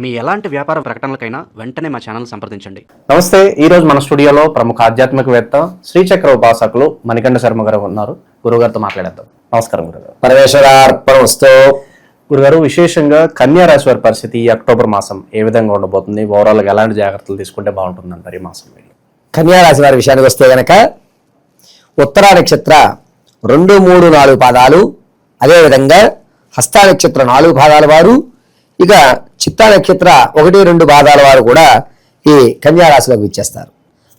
మీ ఎలాంటి వ్యాపార ప్రకటనలకైనా వెంటనే మా ఛానల్ సంప్రదించండి. నమస్తే ఈ రోజు మన స్టూడియోలో ప్రముఖ ఆధ్యాత్మికవేత్త శ్రీచక్ర ఉపాసకులు మణికంఠ శర్మ గారు ఉన్నారు. గురుగారితో మాట్లాడేద్దాం. నమస్కారం గురుగారు. గురుగారు విశేషంగా కన్యా రాశి వారి పరిస్థితి ఈ అక్టోబర్ మాసం ఏ విధంగా ఉండబోతుంది? ఓవరాల్గా ఎలాంటి జాగ్రత్తలు తీసుకుంటే బాగుంటుంది అంటారు ఈ మాసం కన్యారాశి వారి విషయానికి వస్తే గనక ఉత్తరా నక్షత్ర రెండు మూడు నాలుగు పాదాలు అదేవిధంగా హస్త నక్షత్ర నాలుగు పాదాల వారు ఇక చిత్తా నక్షత్ర ఒకటి రెండు పాదాల వారు కూడా ఈ కన్యారాశిలోకి ఇచ్చేస్తారు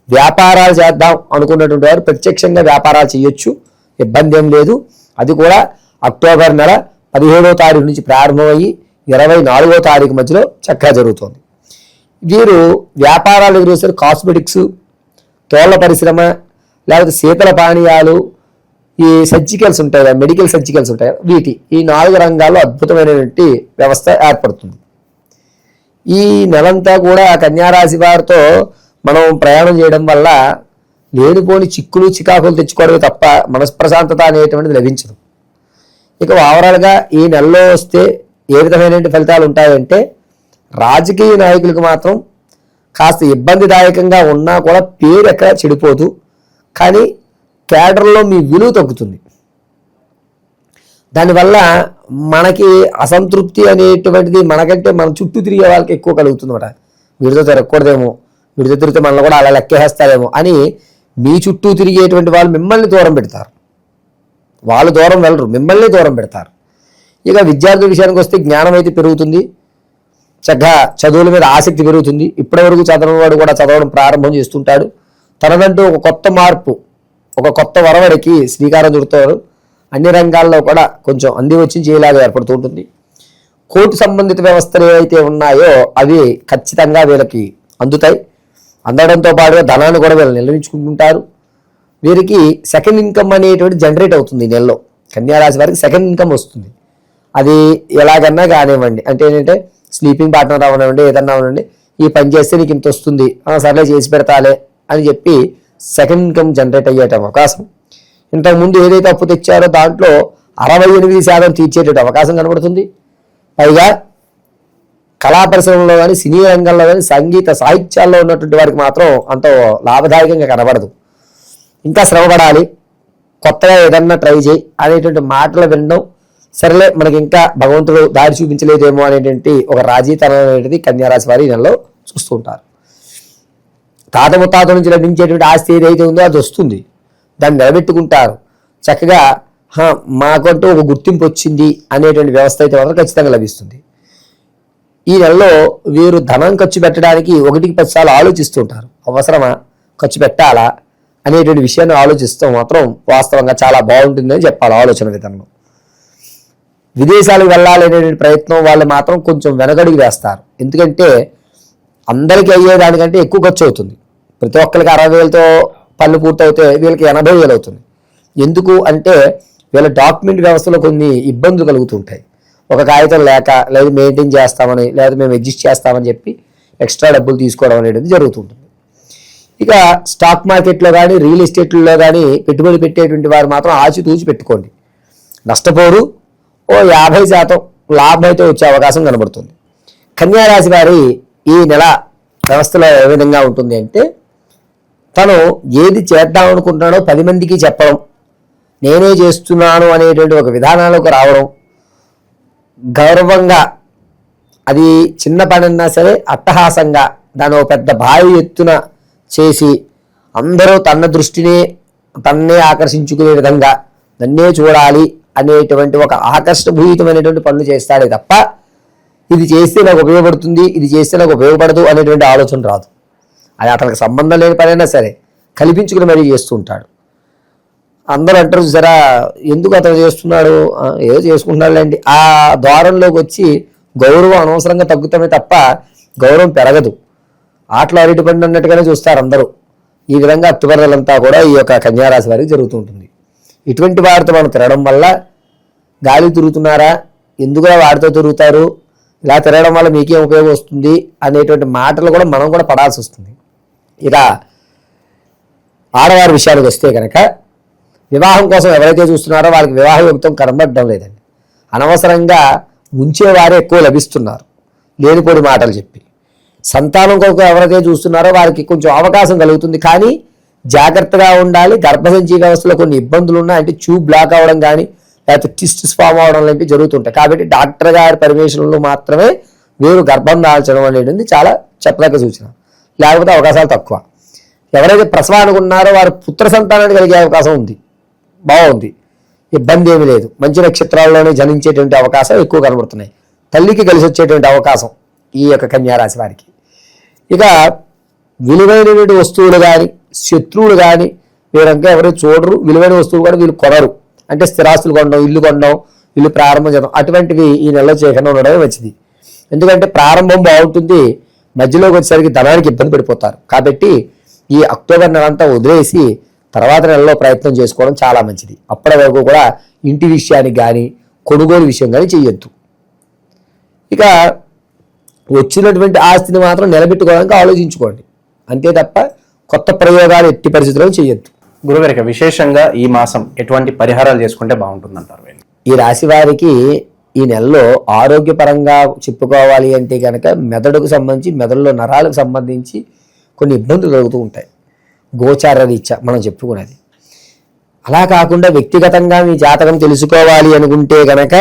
వ్యాపారాలు చేద్దాం అనుకున్నటువంటి వారు ప్రత్యక్షంగా వ్యాపారాలు చేయొచ్చు ఇబ్బంది ఏం లేదు. అది కూడా అక్టోబర్ నెల పదిహేడో తారీఖు నుంచి ప్రారంభమయ్యి ఇరవై నాలుగో తారీఖు మధ్యలో చక్కగా జరుగుతుంది. వీరు వ్యాపారాలు ఎదురు కాస్మెటిక్స్ తోళ్ళ పరిశ్రమ లేకపోతే శీతల పానీయాలు ఈ సర్జికల్స్ ఉంటాయి కదా మెడికల్ సర్జికల్స్ ఉంటాయి కదా, వీటి ఈ నాలుగు రంగాల్లో అద్భుతమైనటువంటి వ్యవస్థ ఏర్పడుతుంది. ఈ నెలంతా కూడా కన్యారాశి వారితో మనం ప్రయాణం చేయడం వల్ల లేనిపోని చిక్కులు చికాకులు తెచ్చుకోవడమే తప్ప మనస్ప్రశాంతత అనేటువంటిది లభించదు. ఇక ఓవరాల్గా ఈ నెలలో వస్తే ఏ విధమైనటువంటి ఫలితాలు ఉంటాయంటే రాజకీయ నాయకులకు మాత్రం కాస్త ఇబ్బందిదాయకంగా ఉన్నా కూడా పేరు ఎక్కడ చెడిపోదు. కానీ కేడర్లో మీ విలువ తగ్గుతుంది. దానివల్ల మనకి అసంతృప్తి అనేటువంటిది మనకంటే మన చుట్టూ తిరిగే వాళ్ళకి ఎక్కువ కలుగుతుంది అన్నమాట వీడితో తిరగకూడదేమో వీడితో తిరిగితే మనల్ని కూడా అలా లెక్కేస్తారేమో అని మీ చుట్టూ తిరిగేటువంటి వాళ్ళు మిమ్మల్ని దూరం పెడతారు. వాళ్ళు దూరం వెళ్ళరు మిమ్మల్ని దూరం పెడతారు. ఇక విద్యార్థుల విషయానికి వస్తే జ్ఞానం అయితే పెరుగుతుంది. చక్కగా చదువుల మీద ఆసక్తి పెరుగుతుంది. ఇప్పటివరకు చదవడం వాడు కూడా చదవడం ప్రారంభం చేస్తుంటాడు. తనదంటూ ఒక కొత్త మార్పు ఒక కొత్త వరవడికి శ్రీకారం చుడతారు అన్ని రంగాల్లో కూడా కొంచెం అంది వచ్చి చేయలాగా ఏర్పడుతూ ఉంటుంది. కోర్టు సంబంధిత వ్యవస్థలు ఏవైతే ఉన్నాయో అవి ఖచ్చితంగా వీళ్ళకి అందుతాయి. అందడంతో పాటుగా ధనాన్ని కూడా వీళ్ళు నిర్వహించుకుంటుంటారు వీరికి సెకండ్ ఇన్కమ్ అనేటువంటి జనరేట్ అవుతుంది నెలలో. కన్యారాశి వారికి సెకండ్ ఇన్కమ్ వస్తుంది. అది ఎలాగన్నా కానివ్వండి. అంటే ఏంటంటే స్లీపింగ్ పార్ట్నర్ అవనివ్వండి ఏదన్నా అవనండి ఈ పని చేస్తే నీకు ఇంత వస్తుంది. "ఆ, సర్లే చేసి పెడతాలే అని చెప్పి సెకండ్ ఇన్కమ్ జనరేట్ అయ్యేట అవకాశం. ఇంతకుముందు ఏదైతే అప్పు తెచ్చారో దాంట్లో అరవై ఎనిమిది శాతం తీర్చేట అవకాశం కనబడుతుంది. పైగా కళా పరిశ్రమలో కానీ సినీ రంగంలో కానీ సంగీత సాహిత్యాల్లో ఉన్నటువంటి వారికి మాత్రం అంత లాభదాయకంగా కనబడదు. ఇంకా శ్రమపడాలి. కొత్తగా ఏదన్నా ట్రై చేయి అనేటువంటి మాటలు వినడం సరేలే మనకి ఇంకా భగవంతుడు దారి చూపించలేదేమో అనేటువంటి ఒక రాజీతనం అనేటిది కన్యారాశి వారి నెలలో చూస్తూ ఉంటారు. తాత ముత్తాత నుంచి లభించేటువంటి ఆస్తి ఏదైతే ఉందో అది వస్తుంది. దాన్ని నిలబెట్టుకుంటారు. చక్కగా మాకంటూ ఒక గుర్తింపు వచ్చింది అనేటువంటి వ్యవస్థ అయితే మాత్రం ఖచ్చితంగా లభిస్తుంది. ఈ నెలలో వీరు ధనం ఖర్చు పెట్టడానికి ఒకటికి పది సార్లు ఆలోచిస్తుంటారు. అవసరమా? ఖర్చు పెట్టాలా? అనేటువంటి విషయాన్ని ఆలోచిస్తూ మాత్రం వాస్తవంగా చాలా బాగుంటుందని చెప్పాలి ఆలోచన విధానం విదేశాలకు వెళ్ళాలి అనేటువంటి ప్రయత్నం వాళ్ళు మాత్రం కొంచెం వెనకడుగు వేస్తారు. ఎందుకంటే అందరికీ అయ్యేదానికంటే ఎక్కువ ఖర్చు అవుతుంది. ప్రతి ఒక్కరికి అరవై వేలతో పనులు పూర్తయితే వీళ్ళకి ఎనభై వేలు అవుతుంది. ఎందుకు అంటే వీళ్ళ డాక్యుమెంట్ వ్యవస్థలో కొన్ని ఇబ్బందులు కలుగుతుంటాయి. ఒక కాగితం లేక లేదు మెయింటైన్ చేస్తామని లేదా మేము అడ్జస్ట్ చేస్తామని చెప్పి ఎక్స్ట్రా డబ్బులు తీసుకోవడం అనేది జరుగుతుంటుంది ఇక స్టాక్ మార్కెట్లో కానీ రియల్ ఎస్టేట్లో కానీ పెట్టుబడి పెట్టేటువంటి వారు మాత్రం ఆచితూచి పెట్టుకోండి. నష్టపోరు. ఓ యాభై శాతం లాభం అయితే వచ్చే అవకాశం కనబడుతుంది. కన్యారాశి వారి ఈ నెల వ్యవస్థలో ఏ విధంగా ఉంటుంది అంటే తను ఏది చేద్దాం అనుకుంటున్నాడో పది మందికి చెప్పడం నేనే చేస్తున్నాను అనేటువంటి ఒక విధానాలకు రావడం గౌరవంగా అది చిన్న పనన్నా సరే అట్టహాసంగా దాని ఒక పెద్ద భారీ ఎత్తున చేసి అందరూ తన దృష్టినే తన్నే ఆకర్షించుకునే విధంగా నన్నే చూడాలి అనేటువంటి ఒక ఆకర్షభూయితమైనటువంటి పనులు చేస్తాడే తప్ప ఇది చేస్తే నాకు ఉపయోగపడుతుంది ఇది చేస్తే నాకు ఉపయోగపడదు అనేటువంటి ఆలోచన రాదు. అది అతనికి సంబంధం లేని పనైనా సరే కల్పించుకుని మరీ చేస్తూ ఉంటాడు అందరూ అంటారు చూసారా ఎందుకు అతను చేస్తున్నాడు? ఏదో చేసుకుంటున్నాడులేండి. ఆ ద్వారంలోకి వచ్చి గౌరవం అనవసరంగా తగ్గుతామే తప్ప గౌరవం పెరగదు. ఆటలు అరటి పండు అన్నట్టుగానే చూస్తారు అందరూ. ఈ విధంగా అక్టోబర్లంతా కూడా ఈ యొక్క కన్యారాశి వారికి జరుగుతూ ఉంటుంది. ఇటువంటి వారితో మనం తిరగడం వల్ల గాలి తిరుగుతున్నారా? ఎందుకులా వారితో తిరుగుతారు? ఇలా తిరగడం వల్ల మీకేం ఉపయోగం వస్తుంది? అనేటువంటి మాటలు కూడా మనం కూడా పడాల్సి వస్తుంది. ఇలా ఆడవారి విషయానికి వస్తే కనుక వివాహం కోసం ఎవరైతే చూస్తున్నారో వాళ్ళకి వివాహ యుక్తం కనబడడం లేదండి. అనవసరంగా ముంచేవారే ఎక్కువ లభిస్తున్నారు. లేనిపోని మాటలు చెప్పి. సంతానం కొరకు ఎవరైతే చూస్తున్నారో వారికి కొంచెం అవకాశం కలుగుతుంది. కానీ జాగ్రత్తగా ఉండాలి. గర్భసంచి వ్యవస్థలో కొన్ని ఇబ్బందులు ఉన్నాయి అంటే ట్యూబ్ బ్లాక్ అవ్వడం కానీ లేకపోతే టిస్టిస్ ఫామ్ అవడం లాంటివి జరుగుతుంటాయి. కాబట్టి డాక్టర్ గారి పర్మిషన్లో మాత్రమే వీరు గర్భం దాల్చడం అనేది చాలా చెప్పదగ్గ సూచన లేకపోతే అవకాశాలు తక్కువ. ఎవరైతే ప్రసవానికి ఉన్నారో వారు పుత్ర సంతానాన్ని కలిగే అవకాశం ఉంది. బాగుంది. ఇబ్బంది ఏమీ లేదు. మంచి నక్షత్రాల్లోనే జనించేటువంటి అవకాశం ఎక్కువ కనబడుతున్నాయి. తల్లికి కలిసి వచ్చేటువంటి అవకాశం ఈ యొక్క కన్యారాశి వారికి. ఇక విలువైనటువంటి వస్తువులు కానీ శత్రువులు కానీ వీరంతా ఎవరు చూడరు. విలువైన వస్తువులు కూడా వీళ్ళు కొనరు. అంటే స్థిరాస్తులు కొనడం ఇల్లు కొనడం ఇల్లు ప్రారంభం చేయడం అటువంటివి ఈ నెలలో చేయకుండా ఉండడమే మంచిది. ఎందుకంటే ప్రారంభం బాగుంటుంది. మధ్యలోకి వచ్చేసరికి ధనానికి ఇబ్బంది పడిపోతారు. కాబట్టి ఈ అక్టోబర్ నెల అంతా వదిలేసి తర్వాత నెలలో ప్రయత్నం చేసుకోవడం చాలా మంచిది. అప్పటి వరకు కూడా ఇంటి విషయానికి కానీ కొనుగోలు విషయం కానీ చెయ్యొద్దు. ఇక వచ్చినటువంటి ఆస్తిని మాత్రం నిలబెట్టుకోవడానికి ఆలోచించుకోండి. అంతే తప్ప కొత్త ప్రయోగాలు ఎట్టి పరిస్థితుల్లో చేయొద్దు గురుగారు ఇక విశేషంగా ఈ మాసం ఎటువంటి పరిహారాలు చేసుకుంటే బాగుంటుందంటారు? ఈ రాశి వారికి ఈ నెలలో ఆరోగ్యపరంగా చెప్పుకోవాలి అంటే కనుక మెదడుకు సంబంధించి మెదడులో నరాలకు సంబంధించి కొన్ని ఇబ్బందులు కలుగుతూ ఉంటాయి. గోచార రీత్యా మనం చెప్పుకునేది అలా కాకుండా వ్యక్తిగతంగా మీ జాతకం తెలుసుకోవాలి అనుకుంటే కనుక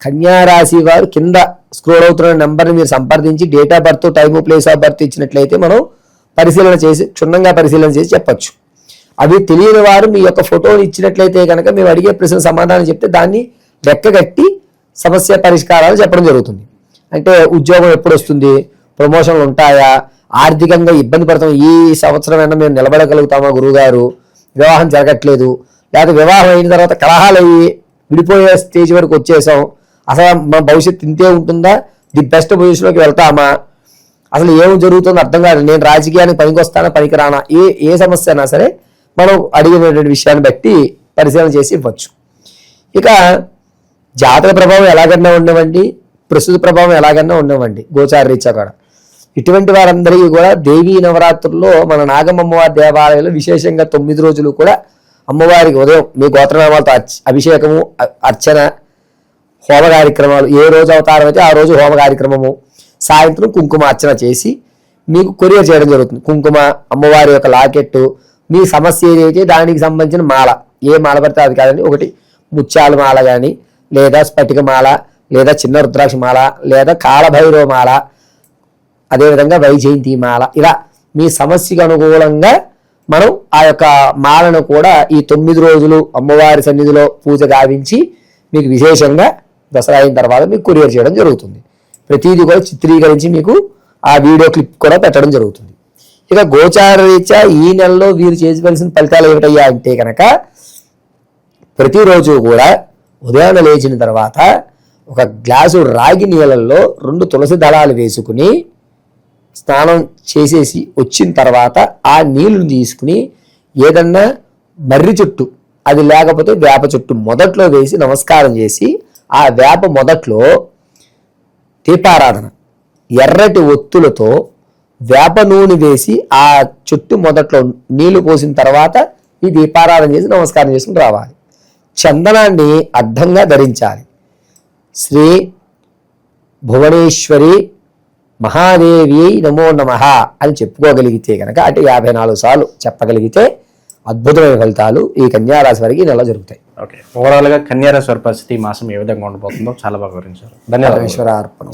కన్యారాశి వారు కింద స్క్రోల్ అవుతున్న నెంబర్ని మీరు సంప్రదించి date of birth time place of birth ఇచ్చినట్లయితే మనం పరిశీలన చేసి క్షుణ్ణంగా పరిశీలన చేసి చెప్పచ్చు. అవి తెలియని వారు మీ యొక్క ఫోటోని ఇచ్చినట్లయితే కనుక మేము అడిగే ప్రశ్న సమాధానం చెప్తే దాన్ని లెక్కగట్టి సమస్య పరిష్కారాలు చెప్పడం జరుగుతుంది. అంటే ఉద్యోగం ఎప్పుడు వస్తుంది ప్రమోషన్లు ఉంటాయా? ఆర్థికంగా ఇబ్బంది పడతాం. ఈ సంవత్సరం అయినా మేము నిలబడగలుగుతామా గురువుగారు? వివాహం జరగట్లేదు. లేదా వివాహం అయిన తర్వాత కలహాలు అయ్యి విడిపోయే స్టేజ్ వరకు వచ్చేసాం. అసలు మన భవిష్యత్తు ఇంతే ఉంటుందా? ది బెస్ట్ పొజిషన్లోకి వెళ్తామా? అసలు ఏం జరుగుతుందో అర్థం కాదు నేను రాజకీయానికి పనికొస్తానా పనికిరానా? ఏ ఏ సమస్య అయినా సరే మనం అడిగినటువంటి విషయాన్ని బట్టి పరిశీలన చేసి ఇవ్వచ్చు. ఇక జాతక ప్రభావం ఎలాగన్నా ఉండవండి ప్రస్తుత ప్రభావం ఎలాగన్నా ఉండవండి గోచార రీత్యా కూడా. ఇటువంటి వారందరికీ కూడా దేవీ నవరాత్రుల్లో మన నాగమ్మవారి దేవాలయంలో విశేషంగా తొమ్మిది రోజులు కూడా అమ్మవారికి ఉదయం మీ గోత్రనామాలతో అభిషేకము అర్చన హోమ కార్యక్రమాలు ఏ రోజు అవతారం అయితే ఆ రోజు హోమ కార్యక్రమము సాయంత్రం కుంకుమ అర్చన చేసి మీకు కొరియర్ చేయడం జరుగుతుంది. కుంకుమ అమ్మవారి యొక్క లాకెట్టు మీ సమస్య ఏదైతే దానికి సంబంధించిన మాల ఏ మాల పడితే అది కాదండి ఒకటి ముత్యాల మాల కానీ లేదా స్ఫటికమాల లేదా చిన్న రుద్రాక్ష మాల లేదా కాలభైరవ మాల అదేవిధంగా వైజయంతి మాల. ఇలా మీ సమస్యకు అనుకూలంగా మనం ఆ యొక్క మాలను కూడా ఈ తొమ్మిది రోజులు అమ్మవారి సన్నిధిలో పూజ గావించి మీకు విశేషంగా దసరా అయిన తర్వాత మీకు కొరియర్ చేయడం జరుగుతుంది. ప్రతిదీ కూడా చిత్రీకరించి మీకు ఆ వీడియో క్లిప్ కూడా పెట్టడం జరుగుతుంది. ఇక గోచార రీత్యా ఈ నెలలో వీరు చేసుకోవాల్సిన ఫలితాలు ఏమిటయ్యా అంటే కనుక ప్రతిరోజు కూడా ఉదయాన్నే లేచిన తర్వాత ఒక గ్లాసు రాగి నీళ్ళల్లో రెండు తులసి దళాలు వేసుకుని స్నానం చేసేసి వచ్చిన తర్వాత ఆ నీళ్ళు తీసుకుని ఏదన్నా మర్రి చెట్టు అది లేకపోతే వేప చెట్టు మొదట్లో వేసి నమస్కారం చేసి ఆ వేప మొదట్లో దీపారాధన ఎర్రటి ఒత్తులతో వేప నూనె వేసి ఆ చెట్టు మొదట్లో నీళ్ళు పోసిన తర్వాత ఈ దీపారాధన చేసి నమస్కారం చేసుకుని రావాలి. చందనాన్ని అడ్డంగా ధరించాలి. శ్రీ భువనేశ్వరి మహాదేవి నమో నమ అని చెప్పుకోగలిగితే కనుక అంటే యాభై నాలుగు సార్లు చెప్పగలిగితే అద్భుతమైన ఫలితాలు ఈ కన్యారాశి వారికి నెల జరుగుతాయి. ఓకే. ఓవరాల్గా కన్యారాశి వారి పరిస్థితి మాసం ఏ విధంగా ఉండబోతుందో చాలా బాగా వివరించారు. ధన్యవాదాలు. ఈశ్వర అర్పణ